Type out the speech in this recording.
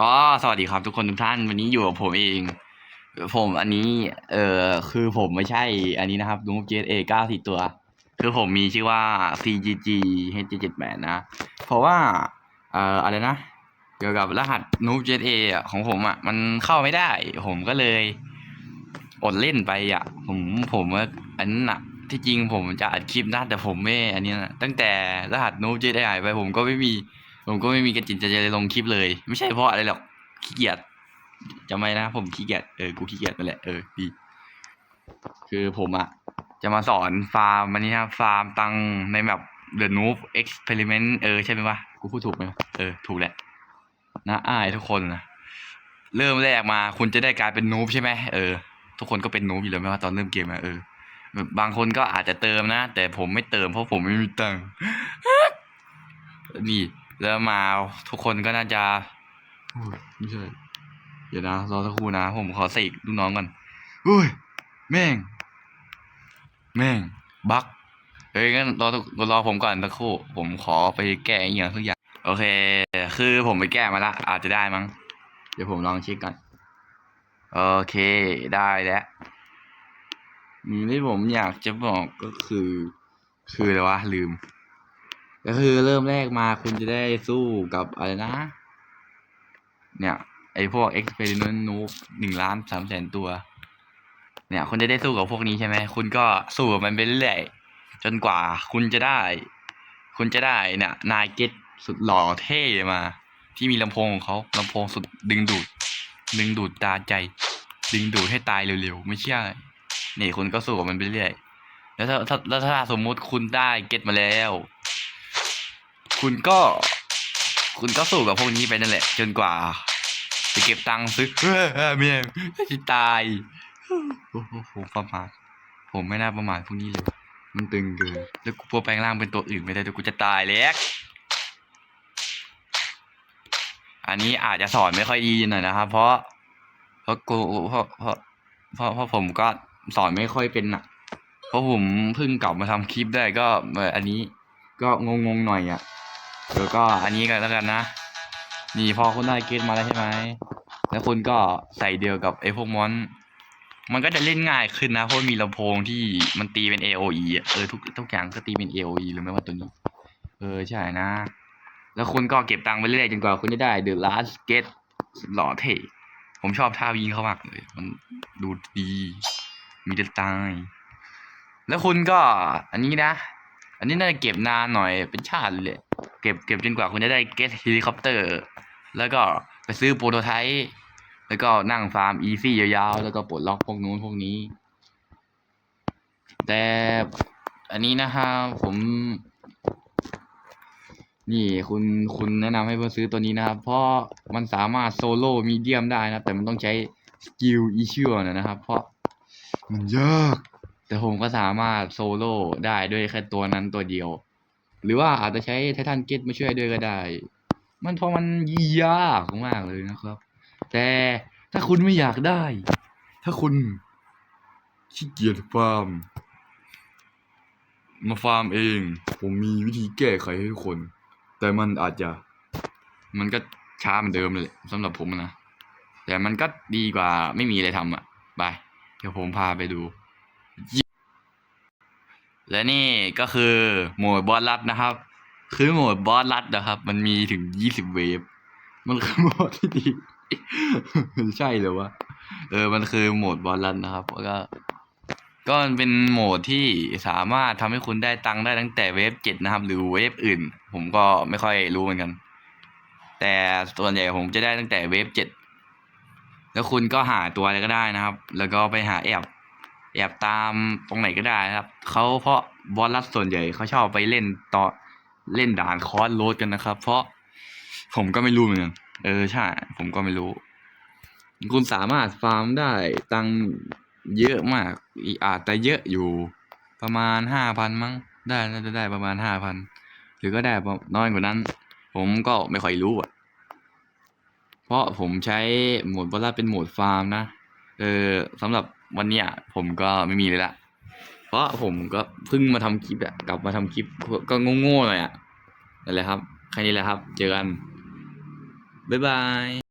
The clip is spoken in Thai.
ก็สวัสดีครับทุกคนทุกท่านวันนี้อยู่กับผมเอง ผมอันนี้ เออคือผมไม่ใช่ อันนี้นะครับ Noob Jet A เก้าสี่ตัว คือผมมีชื่อว่า CGG H78 นะ เพราะว่าเอ่ออะไรนะ เกี่ยวกับรหัส Noob Jet A อะของผมอะ มันเข้าไม่ได้ ผมก็เลย อดเล่นไปอะ ผมผมว่าอันนั้นอะที่จริงผมจะอัดคลิปนะแต่ผมไม่ อันนี้นะตั้งแต่รหัส Noob Jet A หายไปผมก็ไม่มี ผมก็ไม่มีกระจิตจะจะลงคลิปเลย ไม่ใช่เพราะอะไรหรอกขี้เกียจจำไว้นะ ผมขี้เกียจเออกูขี้เกียจนั่นแหละเออดีคือผมอะจะมาสอนฟาร์มอันนี้ครับฟาร์มตังในแบบ The Noob Experiment เออ ใช่ไหมวะกูพูดถูกไหมเออ ถูกแหละนะอายทุกคนนะเริ่มแรกมาคุณจะได้กลายเป็นนูบใช่ไหมเออทุกคนก็เป็นนูบอยู่แล้วไหมว่าตอนเริ่มเกมอะเออแบบบางคนก็อาจจะเติมนะ แต่ผมไม่เติมเพราะผมไม่มีตังค์นี่ แล้วมาทุกคนก็น่าจะโอ้ยไม่ใช่ เดี๋ยวนะรอสักครู่นะ ผมขอเสกลูกน้องก่อนอุ้ย แม่ง แม่ง บักเฮ้ยงั้นรอรอผมก่อนสักครู่ ผมขอไปแก้อีกอย่างสักอย่าง โอเค คือผมไปแก้มาละ อาจจะได้มั้ง เดี๋ยวผมลองเช็คก่อน โอเคได้แล้วมีที่ผมอยากจะบอกก็คือ คืออะไรวะลืม ก็คือเริ่มแรกมาคุณจะได้สู้กับอะไรนะ เนี่ยไอพวก experiment noob หนึ่งล้านสามแสนตัว เนี่ย คุณจะได้สู้กับพวกนี้ใช่ไหม คุณก็สู้กับมันไปเรื่อยจนกว่าคุณจะได้ คุณจะได้เนี่ยนายเกตสุดหล่อเท่มา ที่มีลำโพงของเขาลำโพงสุดดึงดูด ดึงดูดตาใจ ดึงดูดให้ตายเร็วๆ ไม่ใช่นี่คุณก็สู้กับมันไปเรื่อยแล้วถ้าถ้าแล้วถ้าสมมุติคุณได้เก็ตมาแล้ว คุณก็ คุณก็สู้กับพวกนี้ไปนั่นแหละ จนกว่า จะเก็บตังค์ซื้อเฮ้ยเมียที่ตายโอ้โหผมประมาทผมไม่น่าประมาทพวกนี้เลยมันตึงเกินแล้วกูพวแปลงร่างเป็นตัวอื่นไม่ได้เดี๋ยวกูจะตายแล้วอันนี้อาจจะสอนไม่ค่อยดีหน่อยนะครับ เพราะ เพราะกูเพราะเพราะเพราะเพราะผมก็สอนไม่ค่อยเป็นอะ เพราะผมเพิ่งกลับมาทำคลิปได้ก็อันนี้ก็งงๆหน่อยอะ เดี๋ยวก็อันนี้กันแล้วกันนะ นี่พอคุณได้เกตมาแล้วใช่ไหม แล้วคุณก็ใส่เดียวกับไอ้พวกมอน มันก็จะเล่นง่ายขึ้นนะ เพราะมีลำโพงที่มันตีเป็น AOE อะ เออทุกทุกอย่างก็ตีเป็น AOE หรือไม่ว่าตัวนี้ เออใช่นะ แล้วคุณก็เก็บตังค์ไปเรื่อยๆจนกว่าคุณจะได้ The Last Gate สุดหล่อเท่ผมชอบท่ายิงเขามากเลย มันดูดี มีแต่ตายแล้วคุณก็ อันนี้นะ อันนี้น่าจะเก็บนานหน่อยเป็นชาติเลย เก็บเก็บจนกว่าคุณจะได้เก t เฮลิคอปเตอร์ แล้วก็ไปซื้อโปรโตไทป์แล้วก็นั่งฟาร์มอีซี่ยาวๆ แล้วก็ปลดล็อกพวกนู้นพวกนี้ แต่อันนี้นะฮะผม นี่คุณคุณแนะนำให้เพื่อนซื้อตัวนี้นะครับ เพราะมันสามารถโซโล่มีเดียมได้นะ แต่มันต้องใช้สกิลอีชิวนะครับ เพราะมันยาก แต่ผมก็สามารถโซโล่ได้ด้วยแค่ตัวนั้นตัวเดียว หรือว่าอาจจะใช้ไททันเกตมาช่วยด้วยก็ได้ มันเพราะมันยากมากเลยนะครับ แต่ถ้าคุณไม่อยากได้ ถ้าคุณขี้เกียจฟาร์ม มาฟาร์มเอง ผมมีวิธีแก้ไขให้ทุกคน แต่มันอาจจะ มันก็ช้าเหมือนเดิมเลยสำหรับผมนะ แต่มันก็ดีกว่าไม่มีอะไรทำอะ บาย เดี๋ยวผมพาไปดู และนี่ก็คือโหมดบอสลัดนะครับ คือโหมดบอสลัดนะครับ มันมีถึงยี่สิบเวฟ มันคือโหมดที่ดีใช่เลยวะเออ มันคือโหมดบอสลัดนะครับแล้วก็ก็มันเป็นโหมดที่สามารถทำให้คุณได้ตังค์ได้ตั้งแต่เวฟเจ็ดนะครับ หรือเวฟอื่น ผมก็ไม่ค่อยรู้เหมือนกัน แต่ส่วนใหญ่ผมจะได้ตั้งแต่เวฟเจ็ดแล้วคุณก็หาตัวอะไรก็ได้นะครับ แล้วก็ไปหาแอบ แอบตามตรงไหนก็ได้นะครับเขาเพราะบอสลัดส่วนใหญ่เขาชอบไปเล่นต่อเล่นด่านคอสโรดกันนะครับ เพราะผมก็ไม่รู้เหมือนกันเออใช่ ผมก็ไม่รู้ คุณสามารถฟาร์มได้ตังเยอะมากอีอาจจะเยอะอยู่ประมาณห้าพันมั้งได้น่าจะได้ประมาณห้าพันหรือก็ได้น้อยกว่านั้น ผมก็ไม่ค่อยรู้อะ เพราะผมใช้โหมดบอลลาเป็นโหมดฟาร์มนะเออสำหรับ วันเนี้ยผมก็ไม่มีเลยละ เพราะผมก็เพิ่งมาทำคลิปอะกลับมาทำคลิปก็โง่ๆหน่อยอะนั่นแหละครับ แค่นี้แหละครับ เจอกัน บ๊ายบาย